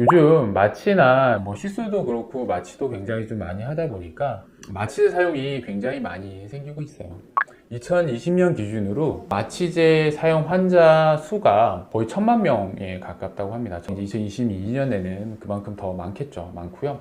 요즘 마취나 뭐 시술도 그렇고 마취도 굉장히 좀 많이 하다 보니까 마취제 사용이 굉장히 많이 생기고 있어요. 2020년 기준으로 마취제 사용 환자 수가 거의 천만 명에 가깝다고 합니다. 이제 2022년에는 그만큼 더 많겠죠. 많고요.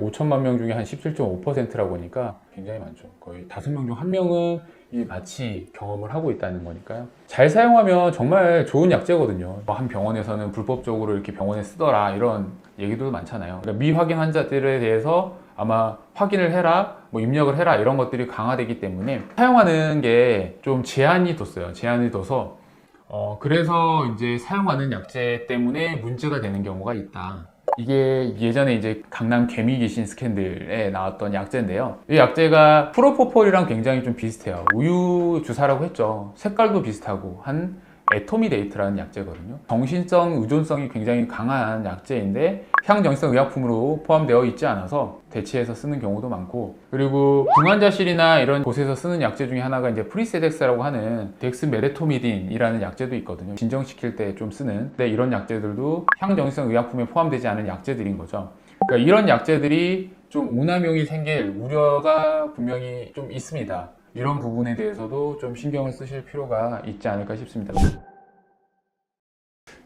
5천만 명 중에 한 17.5%라고 하니까 굉장히 많죠. 거의 5명 중 1명은 이 마취 경험을 하고 있다는 거니까요. 잘 사용하면 정말 좋은 약제거든요. 뭐한 병원에서는 불법적으로 이렇게 병원에 쓰더라 이런 얘기도 많잖아요. 그러니까 미확인 환자들에 대해서 아마 확인을 해라, 뭐 입력을 해라 이런 것들이 강화되기 때문에 사용하는 게 좀 제한이 뒀어요. 제한이 둬서 어, 그래서 이제 사용하는 약제 때문에 문제가 되는 경우가 있다. 이게 예전에 이제 강남 개미 귀신 스캔들에 나왔던 약제인데요. 이 약제가 프로포폴이랑 굉장히 좀 비슷해요. 우유 주사라고 했죠. 색깔도 비슷하고 한 에토미데이트라는 약제거든요. 정신성 의존성이 굉장히 강한 약제인데 향정신성 의약품으로 포함되어 있지 않아서 대체해서 쓰는 경우도 많고 그리고 중환자실이나 이런 곳에서 쓰는 약제 중에 하나가 이제 프리세덱스라고 하는 덱스메레토미딘이라는 약제도 있거든요. 진정시킬 때 좀 쓰는 근데 이런 약제들도 향정신성 의약품에 포함되지 않은 약제들인 거죠. 그러니까 이런 약제들이 좀 오남용이 생길 우려가 분명히 좀 있습니다. 이런 부분에 대해서도 좀 신경을 쓰실 필요가 있지 않을까 싶습니다.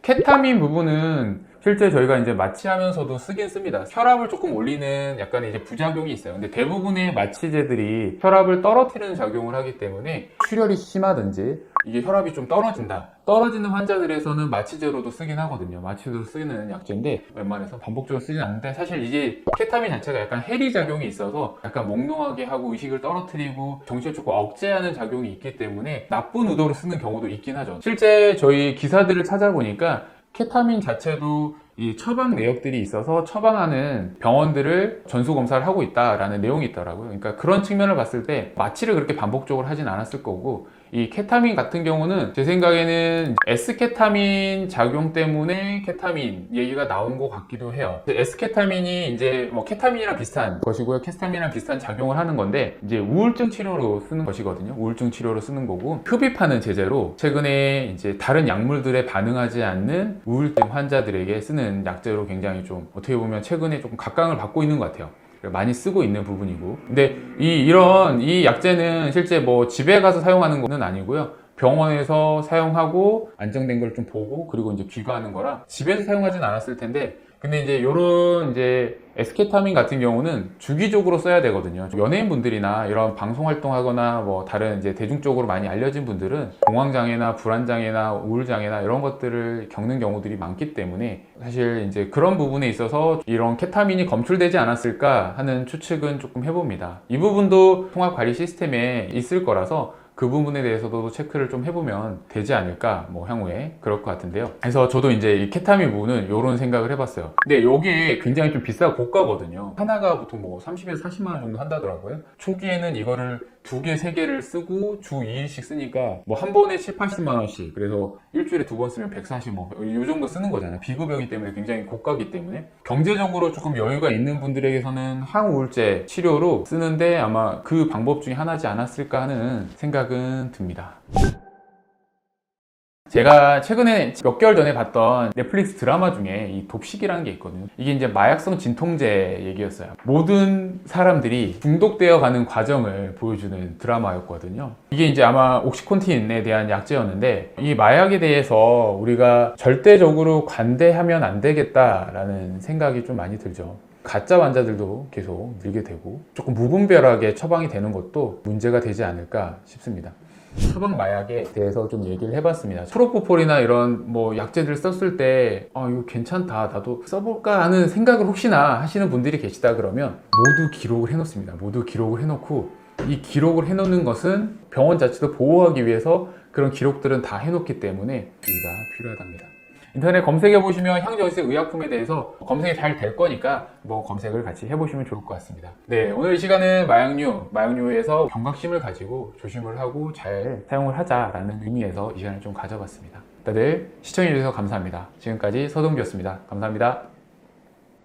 케타민 부분은 실제 저희가 이제 마취하면서도 쓰긴 씁니다. 혈압을 조금 올리는 약간의 이제 부작용이 있어요. 근데 대부분의 마취제들이 혈압을 떨어뜨리는 작용을 하기 때문에 출혈이 심하든지 이게 혈압이 좀 떨어진다. 떨어지는 환자들에서는 마취제로도 쓰긴 하거든요. 마취제로 쓰는 약제인데 웬만해서 반복적으로 쓰진 않는데 사실 이게 케타민 자체가 약간 해리 작용이 있어서 약간 몽롱하게 하고 의식을 떨어뜨리고 정신을 조금 억제하는 작용이 있기 때문에 나쁜 의도로 쓰는 경우도 있긴 하죠. 실제 저희 기사들을 찾아보니까 케타민 자체도 이 처방 내역들이 있어서 처방하는 병원들을 전수 검사를 하고 있다라는 내용이 있더라고요. 그러니까 그런 측면을 봤을 때 마취를 그렇게 반복적으로 하진 않았을 거고 이 케타민 같은 경우는 제 생각에는 S케타민 작용 때문에 케타민 얘기가 나온 것 같기도 해요. S케타민이 이제 뭐 케타민이랑 비슷한 것이고요. 케타민이랑 비슷한 작용을 하는 건데 이제 우울증 치료로 쓰는 것이거든요. 우울증 치료로 쓰는 거고 흡입하는 제제로 최근에 이제 다른 약물들에 반응하지 않는 우울증 환자들에게 쓰는 약제로 굉장히 좀 어떻게 보면 최근에 조금 각광을 받고 있는 것 같아요. 많이 쓰고 있는 부분이고. 근데 이 이런 이 약제는 실제 뭐 집에 가서 사용하는 거는 아니고요. 병원에서 사용하고 안정된 걸 좀 보고 그리고 이제 귀가하는 거라 집에서 사용하진 않았을 텐데 근데 이제 요런 이제 에스케타민 같은 경우는 주기적으로 써야 되거든요. 연예인분들이나 이런 방송 활동하거나 뭐 다른 이제 대중적으로 많이 알려진 분들은 공황장애나 불안장애나 우울장애나 이런 것들을 겪는 경우들이 많기 때문에 사실 이제 그런 부분에 있어서 이런 케타민이 검출되지 않았을까 하는 추측은 조금 해봅니다. 이 부분도 통합 관리 시스템에 있을 거라서 그 부분에 대해서도 체크를 좀 해보면 되지 않을까 뭐 향후에 그럴 것 같은데요. 그래서 저도 이제 이 케타민 부분은 이런 생각을 해봤어요. 근데 이게 굉장히 좀 비싸고 고가거든요. 하나가 보통 뭐 30에서 40만 원 정도 한다더라고요. 초기에는 이거를 두 개, 세 개를 쓰고 주 2일씩 쓰니까 뭐 한 번에 7, 80만 원씩. 그래서 일주일에 두 번 쓰면 140, 뭐이 정도 쓰는 거잖아요. 비급여기 때문에 굉장히 고가기 때문에. 경제적으로 조금 여유가 있는 분들에게서는 항우울제 치료로 쓰는데 아마 그 방법 중에 하나지 않았을까 하는 생각은 듭니다. 제가 최근에 몇 개월 전에 봤던 넷플릭스 드라마 중에 이 돕식이라는 게 있거든요. 이게 이제 마약성 진통제 얘기였어요. 모든 사람들이 중독되어 가는 과정을 보여주는 드라마였거든요. 이게 이제 아마 옥시콘틴에 대한 약제였는데 이 마약에 대해서 우리가 절대적으로 관대하면 안 되겠다라는 생각이 좀 많이 들죠. 가짜 환자들도 계속 늘게 되고 조금 무분별하게 처방이 되는 것도 문제가 되지 않을까 싶습니다. 처방 마약에 대해서 좀 얘기를 해봤습니다. 프로포폴이나 이런 뭐 약제들 썼을 때, 아, 이거 괜찮다. 나도 써볼까 하는 생각을 혹시나 하시는 분들이 계시다 그러면 모두 기록을 해놓습니다. 모두 기록을 해놓고 이 기록을 해놓는 것은 병원 자체도 보호하기 위해서 그런 기록들은 다 해놓기 때문에 주의가 필요하답니다. 인터넷 검색해 보시면 향정색 의약품에 대해서 검색이 잘 될 거니까 뭐 검색을 같이 해보시면 좋을 것 같습니다. 네, 오늘 이 시간은 마약류, 마약류에서 경각심을 가지고 조심을 하고 잘 사용을 하자라는 의미에서 이 시간을 좀 가져봤습니다. 다들 시청해주셔서 감사합니다. 지금까지 서동기였습니다. 감사합니다.